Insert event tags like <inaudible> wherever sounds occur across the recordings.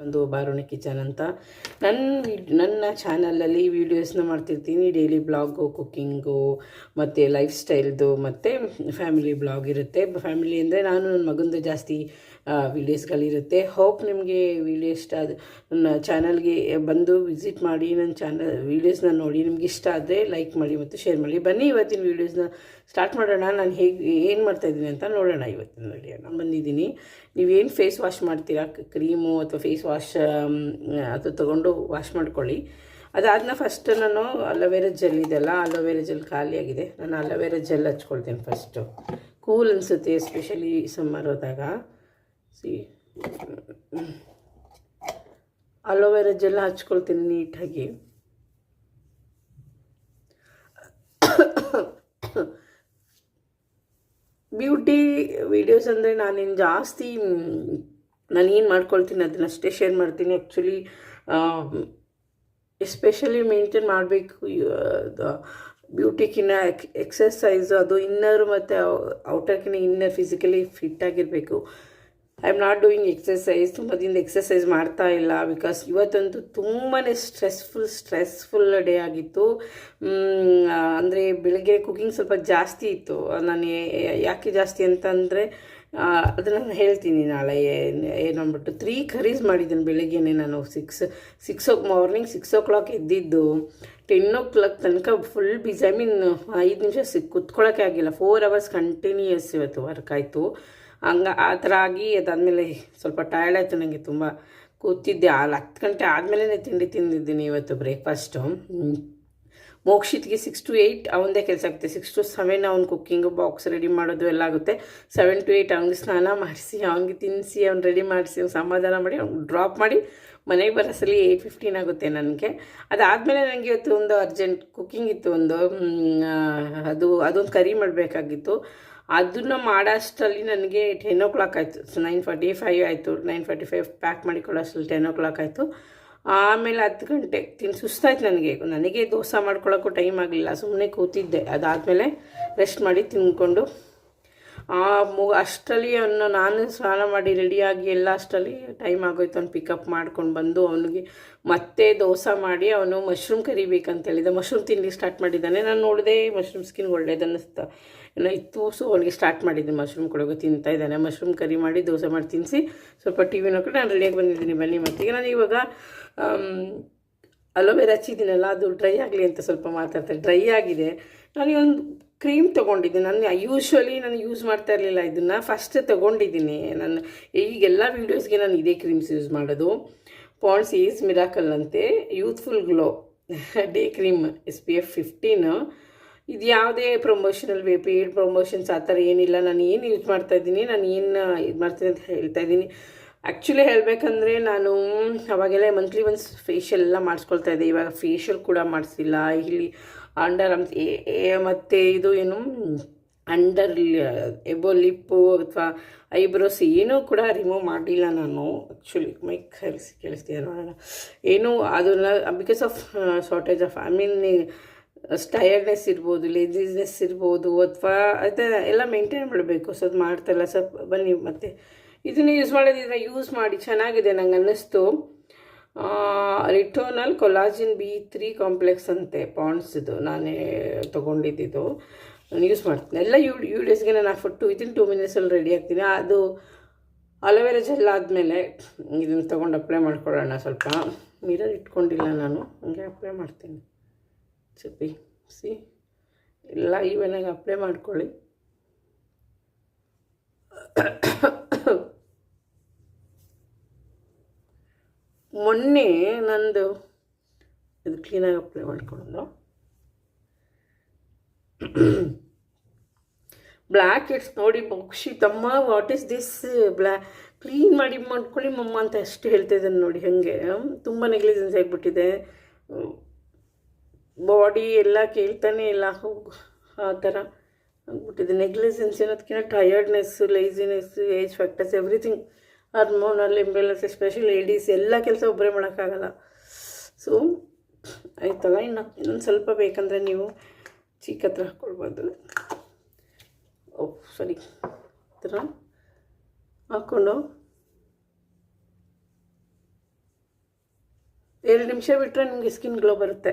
ಒಂದು ಬಾರೋಣಿ ಕಿಚನ್ ಅಂತ. ನನ್ನ ವಿಡ್ ನನ್ನ ಚಾನಲಲ್ಲಿ ವೀಡಿಯೋಸ್ನ ಮಾಡ್ತಿರ್ತೀನಿ. ಡೈಲಿ ಬ್ಲಾಗು, ಕುಕ್ಕಿಂಗು, ಮತ್ತು ಲೈಫ್ ಸ್ಟೈಲ್ದು, ಮತ್ತು ಫ್ಯಾಮಿಲಿ ಬ್ಲಾಗ್ ಇರುತ್ತೆ. ಫ್ಯಾಮಿಲಿ ಅಂದರೆ ನಾನು ನನ್ನ ಮಗಂದು ಜಾಸ್ತಿ ವೀಡಿಯೋಸ್ಗಳಿರುತ್ತೆ ಹೋಪ್ ನಿಮಗೆ ವೀಡಿಯೋ ಇಷ್ಟ ಆದ, ನನ್ನ ಚಾನಲ್ಗೆ ಬಂದು ವಿಸಿಟ್ ಮಾಡಿ ನನ್ನ ಚಾನಲ್ ವೀಡಿಯೋಸ್ನ ನೋಡಿ ನಿಮ್ಗೆ ಇಷ್ಟ ಆದರೆ ಲೈಕ್ ಮಾಡಿ ಮತ್ತು ಶೇರ್ ಮಾಡಿ. ಬನ್ನಿ ಇವತ್ತಿನ ವೀಡಿಯೋಸ್ನ ಸ್ಟಾರ್ಟ್ ಮಾಡೋಣ. ನಾನು ಹೇಗೆ, ಏನು ಮಾಡ್ತಾಯಿದ್ದೀನಿ ಅಂತ ನೋಡೋಣ ಇವತ್ತಿನ ವೀಡಿಯೋ ನಾನು ಬಂದಿದ್ದೀನಿ. ನೀವೇನು ಫೇಸ್ ವಾಶ್ ಮಾಡ್ತೀರಾ? ಕ್ರೀಮು ಅಥವಾ ಫೇಸ್ ವಾಶ್ ಅದು ತೊಗೊಂಡು ವಾಶ್ ಮಾಡ್ಕೊಳ್ಳಿ. ಅದಾದ್ನ ಫಸ್ಟ್ ನಾನು ಅಲೋವೆರಾ ಜೆಲ್ ಇದೆಲ್ಲ ಅಲೋವೆರಾ ಜೆಲ್ ಖಾಲಿಯಾಗಿದೆ. ನಾನು ಅಲೋವೆರಾ ಜೆಲ್ ಹಚ್ಕೊಳ್ತೀನಿ ಫಸ್ಟು ಕೂಲ್ ಅನಿಸುತ್ತೆ ಎಸ್ಪೆಷಲಿ ಸಮ್ಮರ್ ಹೋದಾಗ. ಸಿ. ಅಲೋವೆರಾ ಜೆಲ್ ಹಚ್ಕೊಳ್ತೀನಿ ನೀಟಾಗಿ. ಬ್ಯೂಟಿ ವೀಡಿಯೋಸ್ ಅಂದರೆ ನಾನೇನು ಜಾಸ್ತಿ, ನಾನು ಏನು ಮಾಡ್ಕೊಳ್ತೀನಿ ಅದನ್ನಷ್ಟೇ ಶೇರ್ ಮಾಡ್ತೀನಿ. ಆ್ಯಕ್ಚುಲಿ ಎಸ್ಪೆಷಲಿ ಮೇಂಟೈನ್ ಮಾಡಬೇಕು ಬ್ಯೂಟಿಕಿನ್ನ ಎಕ್ ಎಕ್ಸಸೈಸು ಅದು ಇನ್ನರ್ ಮತ್ತು ಔಟರ್ಕಿನ್ನ ಇನ್ನರ್ ಫಿಸಿಕಲಿ ಫಿಟ್ ಆಗಿರಬೇಕು. I am not doing exercise ತುಂಬ ದಿನದ ಎಕ್ಸಸೈಸ್ ಮಾಡ್ತಾ ಇಲ್ಲ ಬಿಕಾಸ್ ಇವತ್ತಂತೂ ತುಂಬಾ ಸ್ಟ್ರೆಸ್ಫುಲ್ ಸ್ಟ್ರೆಸ್ಫುಲ್ ಡೇ ಆಗಿತ್ತು. ಅಂದರೆ ಬೆಳಗ್ಗೆ ಕುಕಿಂಗ್ ಸ್ವಲ್ಪ ಜಾಸ್ತಿ ಇತ್ತು. ನಾನು ಯಾಕೆ ಜಾಸ್ತಿ ಅಂತಂದರೆ ಅದನ್ನು ನಾನು ಹೇಳ್ತೀನಿ ನಾಳೆ. ಏನು ತ್ರೀ ಕರೀಸ್ ಮಾಡಿದ್ದೀನಿ ಬೆಳಗ್ಗೆನೆ ನಾನು. Six six o morning six o'clock ಎದ್ದಿದ್ದು. Ten o'clock ತನಕ ಫುಲ್ ಬಿಸಿ ಐ ಮೀನ್ ಐದು ನಿಮಿಷ ಸಿಕ್ ಕುತ್ಕೊಳ್ಳೋಕ್ಕೆ ಆಗಿಲ್ಲ. ಫೋರ್ ಅವರ್ಸ್ ಕಂಟಿನ್ಯೂಯಸ್ ಇವತ್ತು ವರ್ಕ್ ಆಯಿತು. ಹಂಗ ಆ ಥರ ಆಗಿ ಅದಾದಮೇಲೆ ಸ್ವಲ್ಪ ಟಯರ್ಡ್ ಆಯಿತು ನನಗೆ ತುಂಬ. ಕೂತಿದ್ದೆ ಆಲ್ ಹತ್ತು ಗಂಟೆ ಆದಮೇಲೆ ತಿಂಡಿ ತಿಂದಿದ್ದೀನಿ ಇವತ್ತು ಬ್ರೇಕ್ಫಾಸ್ಟು ಮೋಕ್ಷಿತ್ಗೆ ಸಿಕ್ಸ್ ಟು ಏಯ್ಟ್ ಅವನದೇ ಕೆಲಸ ಆಗುತ್ತೆ. ಸಿಕ್ಸ್ ಟು ಸೆವೆನ್ ಅವ್ನು ಕುಕ್ಕಿಂಗು ಬಾಕ್ಸ್ ರೆಡಿ ಮಾಡೋದು ಎಲ್ಲ ಆಗುತ್ತೆ. ಸೆವೆನ್ ಟು ಏಯ್ಟ್ ಅವ್ನಿಗೆ ಸ್ನಾನ ಮಾಡಿಸಿ, ಅವ್ನಿಗೆ ತಿನ್ನಿಸಿ ಅವ್ನು ರೆಡಿ ಮಾಡಿಸಿ ಸಮಾಧಾನ ಮಾಡಿ, ಅವ್ನು ಡ್ರಾಪ್ ಮಾಡಿ ಮನೆಗೆ ಬರೋಸಲಿ ಏಯ್ಟ್ ಫಿಫ್ಟೀನ್ ಆಗುತ್ತೆ ನನಗೆ. ಅದಾದಮೇಲೆ ನನಗೆ ಇವತ್ತು ಒಂದು ಅರ್ಜೆಂಟ್ ಕುಕ್ಕಿಂಗ್ ಇತ್ತು, ಒಂದು ಅದು, ಅದೊಂದು ಕರಿ ಮಾಡಬೇಕಾಗಿತ್ತು. ಅದನ್ನು ಮಾಡೋಷ್ಟರಲ್ಲಿ ನನಗೆ ಟೆನ್ ಓ ಕ್ಲಾಕ್ ಆಯಿತು. ನೈನ್ ಫಾರ್ಟಿ ಫೈವ್ ಆಯಿತು. ನೈನ್ ಫಾರ್ಟಿ ಫೈವ್ ಪ್ಯಾಕ್ ಮಾಡಿಕೊಳ್ಳೋಷ್ಟರಲ್ಲಿ ಟೆನ್ ಓ ಕ್ಲಾಕ್ ಆಯಿತು. ಆಮೇಲೆ ಹತ್ತು ಗಂಟೆ, ತಿನ್, ಸುಸ್ತಾಯ್ತು ನನಗೆ. ನನಗೆ ದೋಸೆ ಮಾಡ್ಕೊಳ್ಳೋಕ್ಕೂ ಟೈಮ್ ಆಗಲಿಲ್ಲ. ಸುಮ್ಮನೆ ಕೂತಿದ್ದೆ. ಅದಾದಮೇಲೆ ರೆಸ್ಟ್ ಮಾಡಿ ತಿಂದ್ಕೊಂಡು ಆ ಮು ಅಷ್ಟರಲ್ಲಿ ಅವನು ನಾನು ಸ್ನಾನ ಮಾಡಿ ರೆಡಿಯಾಗಿ ಎಲ್ಲ ಅಷ್ಟರಲ್ಲಿ ಟೈಮ್ ಆಗೋಯ್ತು. ಅವ್ನು ಪಿಕಪ್ ಮಾಡ್ಕೊಂಡು ಬಂದು ಅವನಿಗೆ ಮತ್ತೆ ದೋಸೆ ಮಾಡಿ ಅವನು ಮಶ್ರೂಮ್ ಕರಿಬೇಕಂತ ಹೇಳಿದ ಮಶ್ರೂಮ್ ತಿನ್ಲಿಕ್ಕೆ ಸ್ಟಾರ್ಟ್ ಮಾಡಿದ್ದಾನೆ. ನಾನು ನೋಡಿದೆ ಮಶ್ರೂಮ್ ಸ್ಕಿನ್ ಒಳ್ಳೇದು ಅನ್ನಿಸ್ತಾ ಏನೋ ಇತ್ತು ಸೊ ಅವನಿಗೆ ಸ್ಟಾರ್ಟ್ ಮಾಡಿದ್ದೀನಿ ಮಶ್ರೂಮ್ ಕೊಡೋಕೆ ತಿಂತಾ ಇದ್ದಾನೆ. ಮಶ್ರೂಮ್ ಕರಿ ಮಾಡಿ ದೋಸೆ ಮಾಡಿ ತಿನ್ನಿಸಿ ಸ್ವಲ್ಪ ಟಿ ವಿ ನೋಡ್ಕೊಂಡು ನಾನು ರೆಡಿಯಾಗಿ ಬಂದಿದ್ದೀನಿ ಬನ್ನಿ ಮತ್ತೀಗ. ನಾನು ಇವಾಗ ಅಲೋವೆರಾ ಹಚ್ಚಿದ್ದೀನಲ್ಲ ಅದು ಡ್ರೈ ಆಗಲಿ ಅಂತ ಸ್ವಲ್ಪ ಮಾತಾಡ್ತಾರೆ ಡ್ರೈ ಆಗಿದೆ. ನಾನು ಒಂದು ಕ್ರೀಮ್ ತೊಗೊಂಡಿದ್ದೀನಿ ನಾನು ಯೂಶ್ವಲಿ ನಾನು ಯೂಸ್ ಮಾಡ್ತಾ ಇರಲಿಲ್ಲ. ಇದನ್ನು ಫಸ್ಟ್ ತೊಗೊಂಡಿದ್ದೀನಿ. ನಾನು ಈಗೆಲ್ಲ ವೀಡಿಯೋಸ್ಗೆ ನಾನು ಇದೇ ಕ್ರೀಮ್ಸ್ ಯೂಸ್ ಮಾಡೋದು. ಪಾಂಡ್ಸ್ ಈಸ್ ಮಿರಾಕಲ್ ಅಂತೆ. Youthful glow day cream S P F fifteen ಇದು ಯಾವುದೇ ಪ್ರಮೋಷನಲ್ ವೇ ಪೇಯ್ಡ್ ಪ್ರಮೋಷನ್ಸ್ ಆ ಥರ ಏನಿಲ್ಲ. ನಾನು ಏನು ಯೂಸ್ ಮಾಡ್ತಾ ಇದ್ದೀನಿ, ನಾನು ಏನು ಇದು ಮಾಡ್ತೀನಿ ಅಂತ ಹೇಳ್ತಾ ಇದ್ದೀನಿ. ಆ್ಯಕ್ಚುಲಿ ಹೇಳಬೇಕಂದ್ರೆ ನಾನು ಅವಾಗೆಲ್ಲ ಮಂತ್ಲಿ ಒನ್ಸ್ ಫೇಶಿಯಲ್ ಎಲ್ಲ ಮಾಡಿಸ್ಕೊಳ್ತಾ ಇದ್ದೆ. ಇವಾಗ ಫೇಶಿಯಲ್ ಕೂಡ ಮಾಡಿಸಿಲ್ಲ. ಇಲ್ಲಿ ಅಂಡರ್ ಮತ್ತು ಇದು ಏನು? ಅಂಡರ್ ಎಬೋ ಲಿಪ್ಪು ಅಥವಾ ಐಬ್ರೋಸ್ ಏನೂ ಕೂಡ ರಿಮೂವ್ ಮಾಡಿಲ್ಲ ನಾನು. ಆ್ಯಕ್ಚುಲಿ ಮೈ ಕಲಿಸಿ ಕೇಳಿಸ್ತೀಯ ನೋಡೋಣ. ಏನೂ, ಅದನ್ನ because of shortage of I mean tiredness ಇರ್ಬೋದು ಲೇಜಿನೆಸ್ ಇರ್ಬೋದು, ಅಥವಾ ಅದೇ ಎಲ್ಲ ಮೇಂಟೈನ್ ಮಾಡಬೇಕು. ಸೊ ಅದು ಮಾಡ್ತಾಯಿಲ್ಲ ಸ್ವಲ್ಪ ಬನ್ನಿ ಮತ್ತೆ. ಇದನ್ನು ಯೂಸ್ ಮಾಡೋದಿದ್ರೆ ಯೂಸ್ ಮಾಡಿ, ಚೆನ್ನಾಗಿದೆ ನಂಗೆ ಅನ್ನಿಸ್ತು. Retinol collagen B three complex ಅಂತೆ ಪಾಂಡ್ಸಿದು ನಾನೇ ತೊಗೊಂಡಿದ್ದು ಯೂಸ್ ಮಾಡ್ತೀನಿ. ಎಲ್ಲ ಯೂ ಡೇಸ್ಗೆ ನಾನು ಫುಟ್ಟು ವಿತಿನ್ ಟೂ ಮಿನಿಟ್ಸಲ್ಲಿ ರೆಡಿ ಆಗ್ತೀನಿ. ಅದು ಅಲೋವೆರಾ ಜೆಲ್ ಆದಮೇಲೆ ಇದನ್ನು ತೊಗೊಂಡು ಅಪ್ಲೈ ಮಾಡ್ಕೊಳ್ಳೋಣ ಸ್ವಲ್ಪ. ಮಿರರ್ ಇಟ್ಕೊಂಡಿಲ್ಲ ನಾನು. ಹಂಗೆ ಅಪ್ಲೈ ಮಾಡ್ತೀನಿ. ಚಪ್ಪಿ ಸಿ. ಎಲ್ಲ ಈವನಾಗಿ ಅಪ್ಲೈ ಮಾಡ್ಕೊಳ್ಳಿ ಮೊನ್ನೆ ನಂದು ಇದು ಕ್ಲೀನಾಗಿ ಅಪ್ಲೈ ಮಾಡ್ಕೊಳ್ಳೋದು ಬ್ಲ್ಯಾಕ್ ಇಟ್ಸ್ ನೋಡಿ ಬಕ್ಷಿ ತಮ್ಮ ವಾಟ್ ಈಸ್ ದಿಸ್ ಬ್ಲ್ಯಾ ಕ್ಲೀನ್ ಮಾಡಿ ಮಾಡ್ಕೊಳ್ಳಿ ಮಮ್ಮ ಅಂತ ಅಷ್ಟು ಹೇಳ್ತಿದ್ದಾನೆ ನೋಡಿ ಹಾಗೆ. ತುಂಬ ನೆಗ್ಲಿಜೆನ್ಸ್ ಆಗಿಬಿಟ್ಟಿದೆ. ಬಾಡಿ ಎಲ್ಲ ಕೇಳ್ತಾನೆ ಇಲ್ಲ ಹೋಗಿ ಆ ಥರ ಆಗ್ಬಿಟ್ಟಿದೆ. ನೆಗ್ಲಿಜೆನ್ಸ್ ಅನ್ನೋದಕ್ಕಿಂತ tiredness laziness age factors everything hormonal, imbalance especially ladies ಎಲ್ಲ ಕೆಲಸ ಒಬ್ಬರೇ ಮಾಡೋಕ್ಕಾಗಲ್ಲ. ಸೊ ಆಯ್ತಲ್ಲ ಇನ್ನು ಇನ್ನೊಂದು ಸ್ವಲ್ಪ ಬೇಕಂದರೆ ನೀವು ಚಿಕ್ಕ ಹತ್ರ ಹಾಕ್ಕೊಳ್ಬೋದು ಓ, ಸರಿ. ಥರ ಹಾಕ್ಕೊಂಡು ಎರಡು ನಿಮಿಷ ಬಿಟ್ಟರೆ ನಿಮಗೆ ಸ್ಕಿನ್ ಗ್ಲೋ ಬರುತ್ತೆ.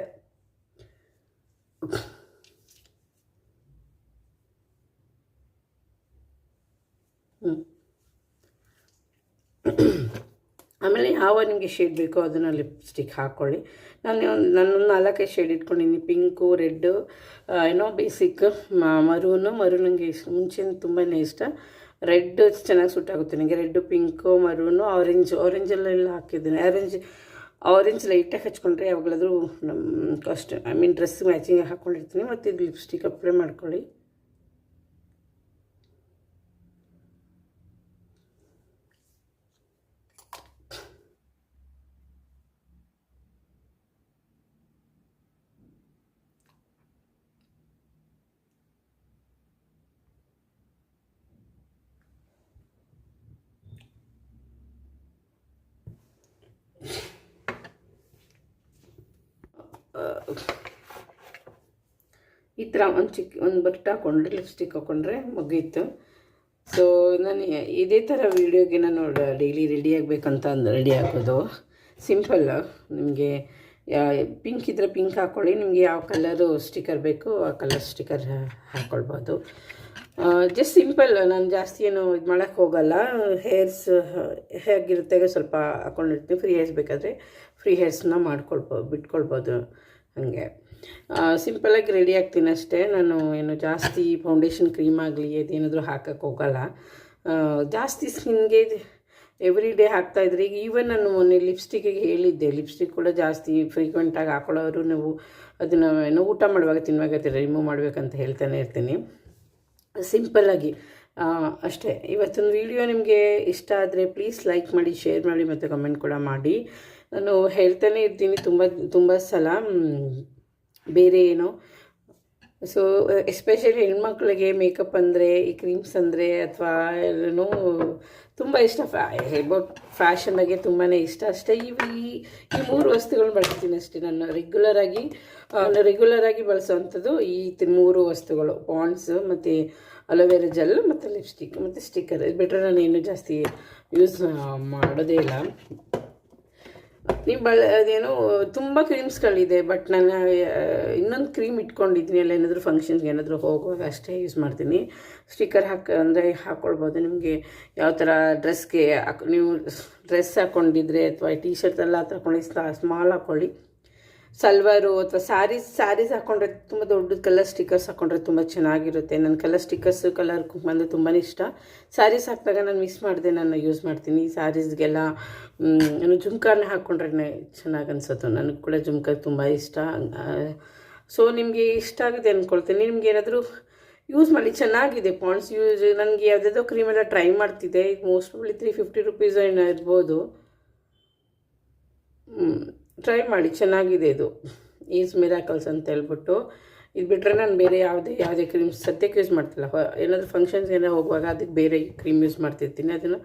ಆಮೇಲೆ ಯಾವ ನಿಮಗೆ ಶೇಡ್ ಬೇಕೋ ಅದನ್ನು ಲಿಪ್ಸ್ಟಿಕ್ ಹಾಕ್ಕೊಳ್ಳಿ ನಾನು ನಾನೊಂದು ನಾಲ್ಕೈದು ಶೇಡ್ ಇಟ್ಕೊಂಡಿನಿ ಪಿಂಕು ರೆಡ್ಡು ಏನೋ ಬೇಸಿಕ್ ಮರೂನು ಮರೂನ್ ನನಗೆ ಇಷ್ಟ. ಮುಂಚೆಯಿಂದ ತುಂಬಾ ಇಷ್ಟ. ರೆಡ್ ಚೆನ್ನಾಗಿ ಸೂಟ್ ಆಗುತ್ತೆ ನನಗೆ ರೆಡ್ಡು ಪಿಂಕು ಮರೂನು ಆರೆಂಜ್ ಆರೆಂಜಲ್ಲೆಲ್ಲ ಹಾಕಿದ್ದೀನಿ. ಆರೆಂಜ್ ಆರೆಂಜ್ ಲೈಟಾಗಿ ಹಚ್ಕೊಂಡ್ರೆ ಯಾವಾಗಲಾದರೂ ನಮ್ಮ cost I mean dress matching ಹಾಕ್ಕೊಂಡಿರ್ತೀನಿ ಮತ್ತು ಇದು ಲಿಪ್ಸ್ಟಿಕ್ ಅಪ್ಲೈ ಮಾಡ್ಕೊಳ್ಳಿ. ಈ ಥರ ಒಂದು ಚಿಕ್ಕ ಒಂದು ಬಟ್ ಹಾಕೊಂಡ್ರೆ ಲಿಪ್ಸ್ಟಿಕ್ ಹಾಕ್ಕೊಂಡ್ರೆ ಮುಗೀತು. ಸೊ ನಾನು ಇದೇ ಥರ ವೀಡಿಯೋಗೆ ನಾನು ಡೈಲಿ ರೆಡಿ ಆಗಬೇಕಂತ ರೆಡಿ ಆಗೋದು ಸಿಂಪಲ್ ನಿಮಗೆ ಪಿಂಕ್ ಇದ್ದರೆ ಪಿಂಕ್ ಹಾಕ್ಕೊಳ್ಳಿ ನಿಮಗೆ ಯಾವ ಕಲರು ಸ್ಟಿಕರ್ ಬೇಕು, ಆ ಕಲರ್ ಸ್ಟಿಕ್ಕರ್ ಹಾಕ್ಕೊಳ್ಬೋದು ಜಸ್ಟ್ ಸಿಂಪಲ್ ನಾನು ಜಾಸ್ತಿ ಏನು ಇದು ಮಾಡೋಕ್ಕೆ ಹೋಗಲ್ಲ. ಹೇರ್ಸ್ ಹೇಗಿರುತ್ತೆ ಸ್ವಲ್ಪ ಹಾಕ್ಕೊಂಡಿರ್ತೀನಿ ಫ್ರೀ ಹೇರ್ಸ್ ಬೇಕಾದರೆ ಫ್ರೀ ಹೇರ್ಸ್ನ ಮಾಡ್ಕೊಳ್ಬೋದು ಬಿಟ್ಕೊಳ್ಬೋದು. ಹಾಗೆ. ಸಿಂಪಲಾಗಿ ರೆಡಿ ಆಗ್ತೀನಿ ಅಷ್ಟೇ. ನಾನು ಏನು ಜಾಸ್ತಿ ಫೌಂಡೇಶನ್ ಕ್ರೀಮ್ ಆಗಲಿ, ಅದೇನಾದರೂ ಹಾಕೋಕ್ಕೆ ಹೋಗಲ್ಲ. ಜಾಸ್ತಿ ಸ್ಕಿನ್ಗೆ ಎವ್ರಿ ಡೇ ಹಾಕ್ತಾಯಿದ್ರೆ ಈಗ ಈವನ್ ನಾನು ಮೊನ್ನೆ ಲಿಪ್ಸ್ಟಿಕ್ಕಿಗೆ ಹೇಳಿದ್ದೆ. ಲಿಪ್ಸ್ಟಿಕ್ ಕೂಡ ಜಾಸ್ತಿ ಫ್ರೀಕ್ವೆಂಟಾಗಿ ಹಾಕೊಳ್ಳೋರು ನೀವು ಅದನ್ನು ಏನೋ ಊಟ ಮಾಡುವಾಗ ತಿನ್ನುವಾಗ ರಿಮೂವ್ ಮಾಡಬೇಕಂತ ಹೇಳ್ತಾನೆ ಇರ್ತೀನಿ. ಸಿಂಪಲ್ಲಾಗಿ ಅಷ್ಟೇ. ಇವತ್ತೊಂದು ವಿಡಿಯೋ ನಿಮಗೆ ಇಷ್ಟ ಆದರೆ ಪ್ಲೀಸ್ ಲೈಕ್ ಮಾಡಿ ಶೇರ್ ಮಾಡಿ ಮತ್ತು ಕಮೆಂಟ್ ಕೂಡ ಮಾಡಿ. ನಾನು ಹೇಳ್ತಾನೆ ಇರ್ತೀನಿ ತುಂಬ ತುಂಬ ಸಲ. ಬೇರೆ ಏನೋ? ಸೊ ಎಸ್ಪೆಷಲಿ ಹೆಣ್ಮಕ್ಳಿಗೆ ಮೇಕಪ್ ಅಂದರೆ, ಈ ಕ್ರೀಮ್ಸ್ ಅಂದರೆ, ಅಥವಾ ಎಲ್ಲನೂ ತುಂಬ ಇಷ್ಟ ಫ್ಯಾ ಫ್ಯಾಷನ್ ಬಗ್ಗೆ ತುಂಬಾ ಇಷ್ಟ ಅಷ್ಟೇ. ಈ ಈ ಮೂರು ವಸ್ತುಗಳನ್ನ ಬಳಸ್ತೀನಿ ಅಷ್ಟೇ ನಾನು. ರೆಗ್ಯುಲರಾಗಿ ರೆಗ್ಯುಲರಾಗಿ ಬಳಸುವಂಥದ್ದು ಈ ಮೂರು ವಸ್ತುಗಳು. ಪಾಂಡ್ಸ್ ಮತ್ತು ಅಲೋವೆರಾ ಜೆಲ್ ಮತ್ತು ಲಿಪ್ಸ್ಟಿಕ್ ಮತ್ತು ಸ್ಟಿಕ್ಕರ್ ಇದು ಬಿಟ್ಟರೆ ನಾನು ಏನು ಜಾಸ್ತಿ ಯೂಸ್ ಮಾಡೋದೇ ಇಲ್ಲ. ನೀವು ಬಳ, ಅದೇನು ತುಂಬ ಕ್ರೀಮ್ಸ್ಗಳಿದೆ, ಬಟ್ ನಾನು ಇನ್ನೊಂದು ಕ್ರೀಮ್ ಇಟ್ಕೊಂಡಿದ್ದೀನಿ, ಅಲ್ಲ ಏನಾದರೂ ಫಂಕ್ಷನ್ಸ್ಗೆ ಏನಾದರೂ ಹೋಗುವಾಗ ಅಷ್ಟೇ ಯೂಸ್ ಮಾಡ್ತೀನಿ. ಸ್ಟಿಕ್ಕರ್ ಹಾಕ, ಅಂದರೆ ಹಾಕ್ಕೊಳ್ಬೋದು ನಿಮಗೆ ಯಾವ ಥರ ಡ್ರೆಸ್ಗೆ ನೀವು ಡ್ರೆಸ್ ಹಾಕ್ಕೊಂಡಿದ್ರೆ ಅಥವಾ ಟೀ ಶರ್ಟ್ ಎಲ್ಲ ಹಾಕ್ಕೊಂಡು ಸ್ಮಾಲ್ ಹಾಕ್ಕೊಳ್ಳಿ ಸಲ್ವಾರು ಅಥವಾ ಸ್ಯಾರೀಸ್ ಸ್ಯಾರೀಸ್ ಹಾಕ್ಕೊಂಡ್ರೆ ತುಂಬ ದೊಡ್ಡ ಕಲರ್ ಸ್ಟಿಕ್ಕರ್ಸ್ ಹಾಕೊಂಡ್ರೆ ತುಂಬ ಚೆನ್ನಾಗಿರುತ್ತೆ. ನನ್ನ ಕಲರ್ ಸ್ಟಿಕ್ಕರ್ಸ್ ಕಲರ್ ಬಂದು ತುಂಬಾ ಇಷ್ಟ. ಸ್ಯಾರೀಸ್ ಹಾಕಿದಾಗ ನಾನು ಮಿಸ್ ಮಾಡಿದೆ, ನಾನು ಯೂಸ್ ಮಾಡ್ತೀನಿ. ಸ್ಯಾರೀಸ್ಗೆಲ್ಲ ನಾನು ಜುಮ್ಕಾನ ಹಾಕ್ಕೊಂಡ್ರೆ ಚೆನ್ನಾಗಿ ಅನಿಸುತ್ತೆ. ನನಗೆ ಕೂಡ ಜುಮ್ಕ ತುಂಬ ಇಷ್ಟ. ಸೊ ನಿಮಗೆ ಇಷ್ಟ ಆಗಿದೆ ಅಂದ್ಕೊಳ್ತೀನಿ ನಿಮ್ಗೆ ಏನಾದರೂ ಯೂಸ್ ಮಾಡಿ, ಚೆನ್ನಾಗಿದೆ ಪಾಂಡ್ಸ್ ಯೂಸ್ ನನಗೆ ಯಾವುದಾದ್ರೂ ಕ್ರೀಮೆಲ್ಲ ಟ್ರೈ ಮಾಡ್ತಿದ್ದೆ. ಈಗ ಮೋಸ್ಟ್ಲಿ ತ್ರೀ ಫಿಫ್ಟಿ ರುಪೀಸ್ ಏನೋ ಇರ್ಬೋದು. ಟ್ರೈ ಮಾಡಿ, ಚೆನ್ನಾಗಿದೆ ಇದು. ಈಸ್ ಮಿರಾಕಲ್ಸ್ ಅಂತ ಹೇಳ್ಬಿಟ್ಟು. ಇದು ಬಿಟ್ಟರೆ ನಾನು ಬೇರೆ ಯಾವುದೇ ಯಾವುದೇ ಕ್ರೀಮ್ಸ್ ಸದ್ಯಕ್ಕೆ ಯೂಸ್ ಮಾಡ್ತಿಲ್ಲ. ಏನಾದರೂ ಫಂಕ್ಷನ್ಸ್ ಏನೋ ಹೋಗುವಾಗ ಅದಕ್ಕೆ ಬೇರೆ ಕ್ರೀಮ್ ಯೂಸ್ ಮಾಡ್ತಿರ್ತೀನಿ. ಅದನ್ನು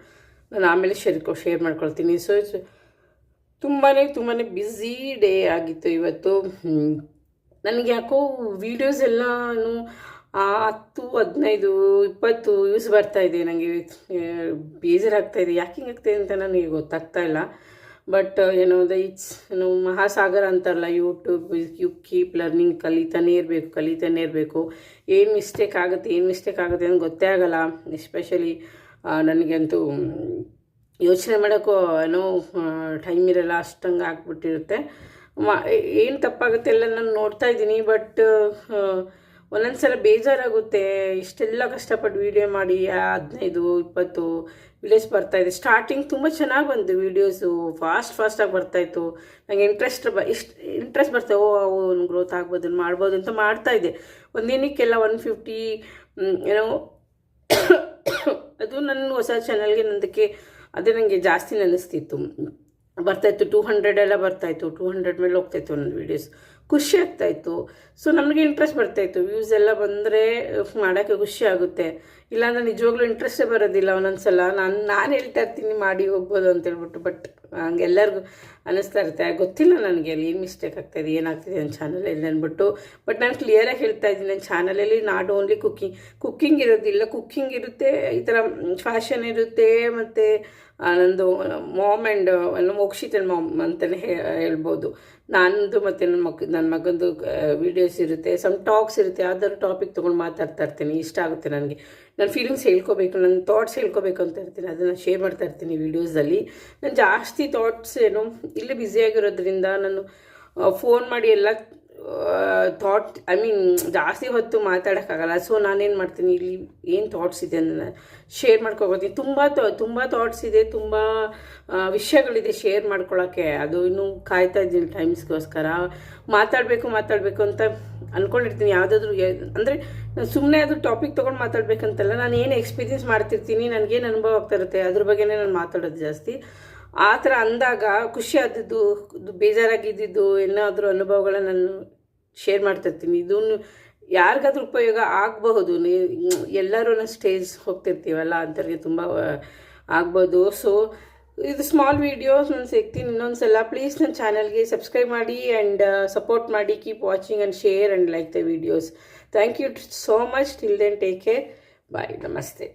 ನಾನು ಆಮೇಲೆ ಶೇರ್ ಶೇರ್ ಮಾಡ್ಕೊಳ್ತೀನಿ. ಸೊ ತುಂಬಾ ತುಂಬಾ ಬ್ಯುಸಿ ಡೇ ಆಗಿತ್ತು ಇವತ್ತು. ನನಗೆ ಯಾಕೋ ವೀಡಿಯೋಸ್ ಎಲ್ಲಾನು ಹತ್ತು, ಹದಿನೈದು, ಇಪ್ಪತ್ತು ಯೂಸ್ ಬರ್ತಾಯಿದೆ ನನಗೆ ಬೇಜಾರಾಗ್ತಾಯಿದೆ ಯಾಕೆ ಹಿಂಗೆ ಆಗ್ತಾಯಿದೆ ಅಂತ ನನಗೆ ಗೊತ್ತಾಗ್ತಾ ಇಲ್ಲ. ಬಟ್ ಏನೋ ದ ಇಟ್ಸ್ ಏನು ಮಹಾಸಾಗರ ಅಂತಾರಲ್ಲ ಯೂಟ್ಯೂಬ್ ಯು ಕೀಪ್ ಲರ್ನಿಂಗ್ ಕಲಿತಾನೇ ಇರಬೇಕು ಕಲಿತಾನೇ ಇರಬೇಕು. ಏನು ಮಿಸ್ಟೇಕ್ ಆಗುತ್ತೆ, ಏನು ಮಿಸ್ಟೇಕ್ ಆಗುತ್ತೆ ಅಂತ ಗೊತ್ತೇ ಆಗಲ್ಲ. ಎಸ್ಪೆಷಲಿ ನನಗಂತೂ, ಯೋಚನೆ ಮಾಡೋಕ್ಕೂ ಏನೋ ಟೈಮ್ ಇರಲ್ಲ, ಅಷ್ಟಂಗೆ ಆಗ್ಬಿಟ್ಟಿರುತ್ತೆ. ಮ, ಏನು ತಪ್ಪಾಗುತ್ತೆ ಎಲ್ಲ ನಾನು ನೋಡ್ತಾ ಇದ್ದೀನಿ ಬಟ್ ಒಂದೊಂದು ಸಲ ಬೇಜಾರಾಗುತ್ತೆ. ಇಷ್ಟೆಲ್ಲ ಕಷ್ಟಪಟ್ಟು ವೀಡಿಯೋ ಮಾಡಿ ಹದಿನೈದು, ಇಪ್ಪತ್ತು ವಿಡಿಯೋಸ್ ಬರ್ತಾಯಿದೆ ಸ್ಟಾರ್ಟಿಂಗ್ ತುಂಬ ಚೆನ್ನಾಗಿ ಬಂತು ವೀಡಿಯೋಸು ಫಾಸ್ಟ್ ಫಾಸ್ಟಾಗಿ ಬರ್ತಾಯಿತ್ತು ನನಗೆ ಇಂಟ್ರೆಸ್ಟ್ ಬ ಇಷ್ಟು ಇಂಟ್ರೆಸ್ಟ್ ಬರ್ತಾ ಓ ಅವು ಗ್ರೋತ್ ಆಗ್ಬೋದು ಮಾಡ್ಬೋದು ಅಂತ ಮಾಡ್ತಾಯಿದ್ದೆ ಒಂದಿನಕ್ಕೆಲ್ಲ ಒನ್ ಫಿಫ್ಟಿ ಏನೋ <coughs> ಅದು ನನ್ನ ಹೊಸ ಚಾನಲ್ಗೆ ನಂದಕ್ಕೆ ಅದೇ ನನಗೆ ಜಾಸ್ತಿ ನೆನೆಸ್ತಿತ್ತು. ಬರ್ತಾಯಿತ್ತು ಟೂ ಹಂಡ್ರೆಡ್ ಎಲ್ಲ ಬರ್ತಾಯಿತ್ತು ಟೂ ಹಂಡ್ರೆಡ್ ಮೇಲೆ ಹೋಗ್ತಾಯಿತ್ತು ನನ್ನ ವೀಡಿಯೋಸ್ ಖುಷಿ ಆಗ್ತಾಯಿತ್ತು ಸೊ ನಮಗೆ ಇಂಟ್ರೆಸ್ಟ್ ಬರ್ತಾಯಿತ್ತು ವ್ಯೂಸ್ ಎಲ್ಲ ಬಂದರೆ ಮಾಡೋಕ್ಕೆ ಖುಷಿ ಆಗುತ್ತೆ. ಇಲ್ಲಾಂದ್ರೆ ನಿಜವಾಗ್ಲೂ ಇಂಟ್ರೆಸ್ಟೇ ಬರೋದಿಲ್ಲ ಒಂದೊಂದ್ಸಲ. ನಾನು ನಾನು ಹೇಳ್ತಾ ಇರ್ತೀನಿ, ಮಾಡಿ ಹೋಗ್ಬೋದು ಅಂತ ಹೇಳ್ಬಿಟ್ಟು ಬಟ್ ಹಂಗೆ ಎಲ್ಲರಿಗೂ ಅನ್ನಿಸ್ತಾ ಇರುತ್ತೆ ಗೊತ್ತಿಲ್ಲ ನನಗೆ ಅಲ್ಲಿ ಏನು ಮಿಸ್ಟೇಕ್ ಆಗ್ತಾಯಿದೆ ಏನಾಗ್ತಿದೆ ನನ್ನ ಚಾನಲಲ್ಲಿ ಅಂದ್ಬಿಟ್ಟು. ಬಟ್ ನಾನು ಕ್ಲಿಯರಾಗಿ ಹೇಳ್ತಾ ಇದ್ದೀನಿ ನನ್ನ ಚಾನಲಲ್ಲಿ ನಾಟ್ ಓನ್ಲಿ ಕುಕ್ಕಿಂಗ್ ಕುಕ್ಕಿಂಗ್ ಇರೋದಿಲ್ಲ. ಕುಕ್ಕಿಂಗ್ ಇರುತ್ತೆ, ಈ ಥರ ಫ್ಯಾಷನ್ ಇರುತ್ತೆ, ಮತ್ತು ನಂದು ಮಾಮ್ ಆ್ಯಂಡ್ ಮೋಕ್ಷಿತನ್ ಮಾಮ್ ಅಂತಲೇ ಹೇಳ್ಬೋದು. ನಂದು ಮತ್ತು ನನ್ನ ಮಕ್ ನನ್ನ ಮಗಂದು ವೀಡಿಯೋಸ್ ಇರುತ್ತೆ. ಸಮ್ ಟಾಕ್ಸ್ ಇರುತ್ತೆ, ಯಾವ್ದಾದ್ರು ಟಾಪಿಕ್ ತೊಗೊಂಡು ಮಾತಾಡ್ತಾ ಇರ್ತೀನಿ. ಇಷ್ಟ ಆಗುತ್ತೆ ನನಗೆ. ನನ್ನ ಫೀಲಿಂಗ್ಸ್ ಹೇಳ್ಕೋಬೇಕು, ನನ್ನ ಥಾಟ್ಸ್ ಹೇಳ್ಕೋಬೇಕು ಅಂತ ಇರ್ತೀನಿ. ಅದನ್ನು ಶೇರ್ ಮಾಡ್ತಾ ಇರ್ತೀನಿ ವೀಡಿಯೋಸಲ್ಲಿ ನಾನು ಜಾಸ್ತಿ ಥಾಟ್ಸ್ ಏನು, ಇಲ್ಲೇ ಬ್ಯುಸಿಯಾಗಿರೋದ್ರಿಂದ ನಾನು ಫೋನ್ ಮಾಡಿ ಎಲ್ಲ ಥಾಟ್ ಐ ಮೀನ್ ಜಾಸ್ತಿ ಹೊತ್ತು ಮಾತಾಡೋಕ್ಕಾಗಲ್ಲ. ಸೊ ನಾನೇನು ಮಾಡ್ತೀನಿ? ಇಲ್ಲಿ ಏನು ಥಾಟ್ಸ್ ಇದೆ ಅದನ್ನು ಶೇರ್ ಮಾಡ್ಕೊಬೋತೀನಿ ತುಂಬ ತುಂಬ ಥಾಟ್ಸ್ ಇದೆ, ತುಂಬ ವಿಷಯಗಳಿದೆ ಶೇರ್ ಮಾಡ್ಕೊಳ್ಳೋಕ್ಕೆ ಅದು ಇನ್ನೂ ಕಾಯ್ತಾ ಇದ್ದೀನಿ ಟೈಮ್ಸ್ಗೋಸ್ಕರ ಮಾತಾಡಬೇಕು ಮಾತಾಡಬೇಕು ಅಂತ ಅಂದ್ಕೊಂಡಿರ್ತೀನಿ ಯಾವುದಾದ್ರೂ ಅಂದರೆ ಸುಮ್ಮನೆ ಅದು ಟಾಪಿಕ್ ತೊಗೊಂಡು ಮಾತಾಡಬೇಕಂತಲ್ಲ, ನಾನು ಏನು ಎಕ್ಸ್ಪೀರಿಯನ್ಸ್ ಮಾಡ್ತಿರ್ತೀನಿ? ನನಗೇನು ಅನುಭವ ಆಗ್ತಾ ಇರುತ್ತೆ? ಅದ್ರ ಬಗ್ಗೆನೇ ನಾನು ಮಾತಾಡೋದು ಜಾಸ್ತಿ. ಆ ಥರ ಅಂದಾಗ ಖುಷಿ ಆದದ್ದು ಬೇಜಾರಾಗಿದ್ದಿದ್ದು, ಏನಾದರೂ ಅನುಭವಗಳನ್ನ ನಾನು ಶೇರ್ ಮಾಡ್ತಿರ್ತೀನಿ. ಇದನ್ನು ಯಾರಿಗಾದ್ರೂ ಉಪಯೋಗ ಆಗಬಹುದು. ಎಲ್ಲರೂ ಸ್ಟೇಜ್ ಹೋಗ್ತಿರ್ತೀವಲ್ಲ ಅಂಥವ್ರಿಗೆ ತುಂಬ ಆಗ್ಬೋದು. ಸೊ ಇದು ಸ್ಮಾಲ್ ವೀಡಿಯೋಸ್ ನಾನು ಸಿಗ್ತೀನಿ. ಇನ್ನೊಂದು ಸಲ ಪ್ಲೀಸ್ ನನ್ನ ಚಾನಲ್ಗೆ ಸಬ್ಸ್ಕ್ರೈಬ್ ಮಾಡಿ ಆ್ಯಂಡ್ ಸಪೋರ್ಟ್ ಮಾಡಿ. Keep watching and share and like the videos thank you so much till then take care bye ನಮಸ್ತೆ